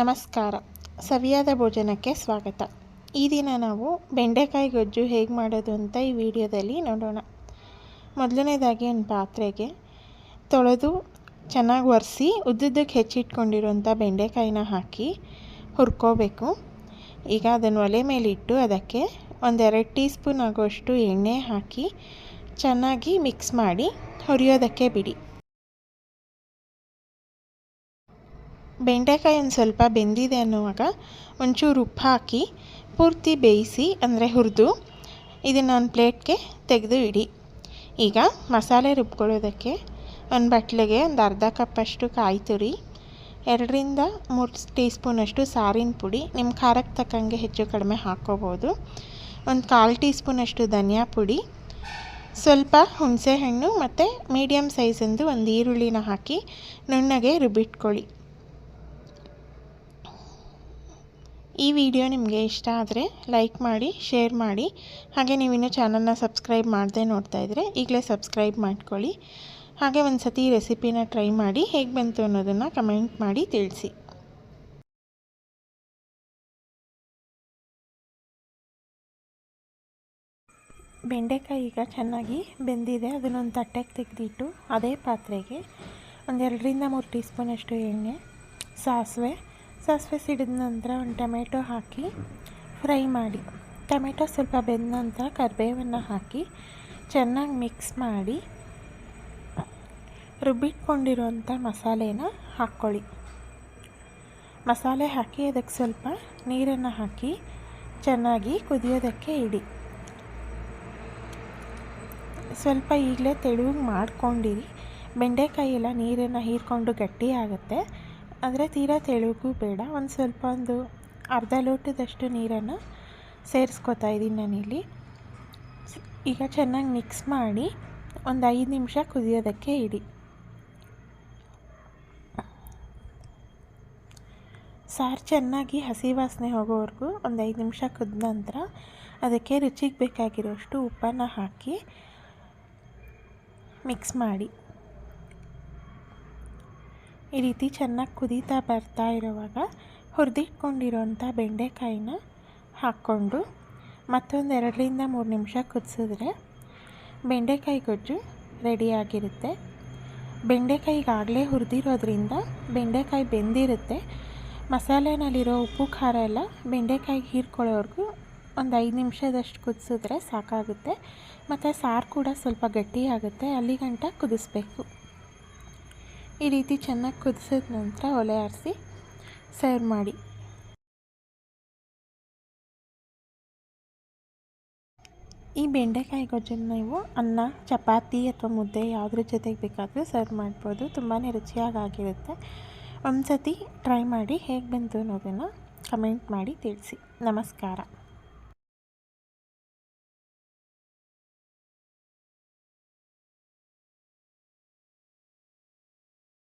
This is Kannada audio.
ನಮಸ್ಕಾರ. ಸವಿಯಾದ ಭೋಜನಕ್ಕೆ ಸ್ವಾಗತ. ಈ ದಿನ ನಾವು ಬೆಂಡೆಕಾಯಿ ಗೊಜ್ಜು ಹೇಗೆ ಮಾಡೋದು ಅಂತ ಈ ವಿಡಿಯೋದಲ್ಲಿ ನೋಡೋಣ. ಮೊದಲನೇದಾಗಿ ಒಂದು ಪಾತ್ರೆಗೆ ತೊಳೆದು ಚೆನ್ನಾಗಿ ಒರೆಸಿ ಉದ್ದುದ್ದಕ್ಕೆ ಹೆಚ್ಚಿಟ್ಕೊಂಡಿರುವಂಥ ಬೆಂಡೆಕಾಯಿನ ಹಾಕಿ ಹುರ್ಕೋಬೇಕು. ಈಗ ಅದನ್ನು ಒಲೆ ಮೇಲಿಟ್ಟು ಅದಕ್ಕೆ ಒಂದೆರಡು ಟೀ ಸ್ಪೂನ್ ಆಗೋಷ್ಟು ಎಣ್ಣೆ ಹಾಕಿ ಚೆನ್ನಾಗಿ ಮಿಕ್ಸ್ ಮಾಡಿ ಹುರಿಯೋದಕ್ಕೆ ಬಿಡಿ. ಬೆಂಡೆಕಾಯಿ ಒಂದು ಸ್ವಲ್ಪ ಬೆಂದಿದೆ ಅನ್ನುವಾಗ ಒಂಚೂರು ಉಪ್ಪು ಹಾಕಿ ಪೂರ್ತಿ ಬೇಯಿಸಿ ಅಂದರೆ ಹುರಿದು ಇದನ್ನು ಒಂದು ಪ್ಲೇಟ್ಗೆ ತೆಗೆದು ಇಡಿ. ಈಗ ಮಸಾಲೆ ರುಬ್ಕೊಳ್ಳೋದಕ್ಕೆ ಒಂದು ಬಟ್ಲಿಗೆ ಒಂದು ಅರ್ಧ ಕಪ್ಪಷ್ಟು ಕಾಯಿ ತುರಿ, ಎರಡರಿಂದ ಮೂರು ಟೀ ಸ್ಪೂನಷ್ಟು ಸಾರಿನ ಪುಡಿ, ನಿಮ್ಮ ಖಾರಕ್ಕೆ ತಕ್ಕಂಗೆ ಹೆಚ್ಚು ಕಡಿಮೆ ಹಾಕ್ಕೋಬೋದು. ಒಂದು ಕಾಲು ಟೀ ಸ್ಪೂನಷ್ಟು ಧನಿಯಾ ಪುಡಿ, ಸ್ವಲ್ಪ ಹುಣಸೆಹಣ್ಣು ಮತ್ತು ಮೀಡಿಯಮ್ ಸೈಜಿಂದು ಒಂದು ಈರುಳ್ಳಿನ ಹಾಕಿ ನುಣ್ಣಗೆ ರುಬ್ಬಿಟ್ಕೊಳ್ಳಿ. ಈ ವಿಡಿಯೋ ನಿಮಗೆ ಇಷ್ಟ ಆದರೆ ಲೈಕ್ ಮಾಡಿ, ಶೇರ್ ಮಾಡಿ. ಹಾಗೆ ನೀವು ಇನ್ನೂ ಚಾನಲ್ನ ಸಬ್ಸ್ಕ್ರೈಬ್ ಮಾಡದೆ ನೋಡ್ತಾ ಇದ್ದರೆ ಈಗಲೇ ಸಬ್ಸ್ಕ್ರೈಬ್ ಮಾಡ್ಕೊಳ್ಳಿ. ಹಾಗೆ ಒಂದು ಸತಿ ರೆಸಿಪಿನ ಟ್ರೈ ಮಾಡಿ ಹೇಗೆ ಬಂತು ಅನ್ನೋದನ್ನು ಕಮೆಂಟ್ ಮಾಡಿ ತಿಳಿಸಿ. ಬೆಂಡೆಕಾಯಿ ಈಗ ಚೆನ್ನಾಗಿ ಬೆಂದಿದೆ. ಅದನ್ನೊಂದು ತಟ್ಟೆಗೆ ತೆಗೆದಿಟ್ಟು ಅದೇ ಪಾತ್ರೆಗೆ ಒಂದೆರಡರಿಂದ ಮೂರು ಟೀ ಸ್ಪೂನಷ್ಟು ಎಣ್ಣೆ, ಸಾಸಿವೆ ಸಾಸಿವೆ ಸಿಡಿದ ನಂತರ ಒಂದು ಟೊಮೆಟೊ ಹಾಕಿ ಫ್ರೈ ಮಾಡಿ. ಟೊಮೆಟೊ ಸ್ವಲ್ಪ ಬೆಂದ ನಂತರ ಕರಿಬೇವನ್ನು ಹಾಕಿ ಚೆನ್ನಾಗಿ ಮಿಕ್ಸ್ ಮಾಡಿ ರುಬ್ಬಿಟ್ಕೊಂಡಿರುವಂಥ ಮಸಾಲೆನ ಹಾಕ್ಕೊಳ್ಳಿ. ಮಸಾಲೆ ಹಾಕಿ ಅದಕ್ಕೆ ಸ್ವಲ್ಪ ನೀರನ್ನು ಹಾಕಿ ಚೆನ್ನಾಗಿ ಕುದಿಯೋದಕ್ಕೆ ಇಡಿ. ಸ್ವಲ್ಪ ಈಗಲೇ ತೆಳುವಾಗಿ ಮಾಡ್ಕೊಂಡಿರಿ. ಬೆಂಡೆಕಾಯಿ ಎಲ್ಲ ನೀರನ್ನು ಹೀರ್ಕೊಂಡು ಗಟ್ಟಿ ಆಗುತ್ತೆ. ಆದರೆ ತೀರಾ ತೆಳುಗೂ ಬೇಡ. ಒಂದು ಸ್ವಲ್ಪ ಒಂದು ಅರ್ಧ ಲೋಟದಷ್ಟು ನೀರನ್ನು ಸೇರಿಸ್ಕೊತಾ ಇದ್ದೀನಿ ನಾನಿಲ್ಲಿ. ಈಗ ಚೆನ್ನಾಗಿ ಮಿಕ್ಸ್ ಮಾಡಿ ಒಂದು ಐದು ನಿಮಿಷ ಕುದಿಯೋದಕ್ಕೆ ಇಡಿ. ಸಾರು ಚೆನ್ನಾಗಿ ಹಸಿ ವಾಸನೆ ಹೋಗೋವರೆಗೂ ಒಂದು ಐದು ನಿಮಿಷ ಕುದ್ದ ನಂತರ ಅದಕ್ಕೆ ರುಚಿಗೆ ಬೇಕಾಗಿರೋಷ್ಟು ಉಪ್ಪನ್ನು ಹಾಕಿ ಮಿಕ್ಸ್ ಮಾಡಿ. ಈ ರೀತಿ ಚೆನ್ನಾಗಿ ಕುದೀತಾ ಬರ್ತಾ ಇರುವಾಗ ಹುರಿದಿಟ್ಕೊಂಡಿರೋಂಥ ಬೆಂಡೆಕಾಯಿನ ಹಾಕ್ಕೊಂಡು ಮತ್ತೊಂದು ಎರಡರಿಂದ ಮೂರು ನಿಮಿಷ ಕುದಿಸಿದ್ರೆ ಬೆಂಡೆಕಾಯಿ ಗೊಜ್ಜು ರೆಡಿಯಾಗಿರುತ್ತೆ. ಬೆಂಡೆಕಾಯಿಗಾಗಲೇ ಹುರಿದಿರೋದ್ರಿಂದ ಬೆಂಡೆಕಾಯಿ ಬೆಂದಿರುತ್ತೆ. ಮಸಾಲೆನಲ್ಲಿರೋ ಉಪ್ಪು, ಖಾರ ಎಲ್ಲ ಬೆಂಡೆಕಾಯಿಗೆ ಹೀರ್ಕೊಳ್ಳೋವರೆಗೂ ಒಂದು ಐದು ನಿಮಿಷದಷ್ಟು ಕುದಿಸಿದ್ರೆ ಸಾಕಾಗುತ್ತೆ. ಮತ್ತು ಸಾರು ಕೂಡ ಸ್ವಲ್ಪ ಗಟ್ಟಿಯಾಗುತ್ತೆ. ಅಲ್ಲಿಗಂಟ ಕುದಿಸ್ಬೇಕು. ಈ ರೀತಿ ಚೆನ್ನಾಗಿ ಕುದಿಸಿದ ನಂತರ ಒಲೆ ಆರಿಸಿ ಸರ್ವ್ ಮಾಡಿ. ಈ ಬೆಂಡೆಕಾಯಿ ಗೊಜ್ಜನ್ನು ನೀವು ಅನ್ನ, ಚಪಾತಿ ಅಥವಾ ಮುದ್ದೆ ಯಾವುದ್ರ ಜೊತೆಗೆ ಬೇಕಾದರೂ ಸರ್ವ್ ಮಾಡ್ಬೋದು. ತುಂಬಾ ರುಚಿಯಾಗಿ ಆಗಿರುತ್ತೆ. ಒಂದು ಸತಿ ಟ್ರೈ ಮಾಡಿ ಹೇಗೆ ಬಂತು ಅನ್ನೋದನ್ನು ಕಮೆಂಟ್ ಮಾಡಿ ತಿಳಿಸಿ. ನಮಸ್ಕಾರ.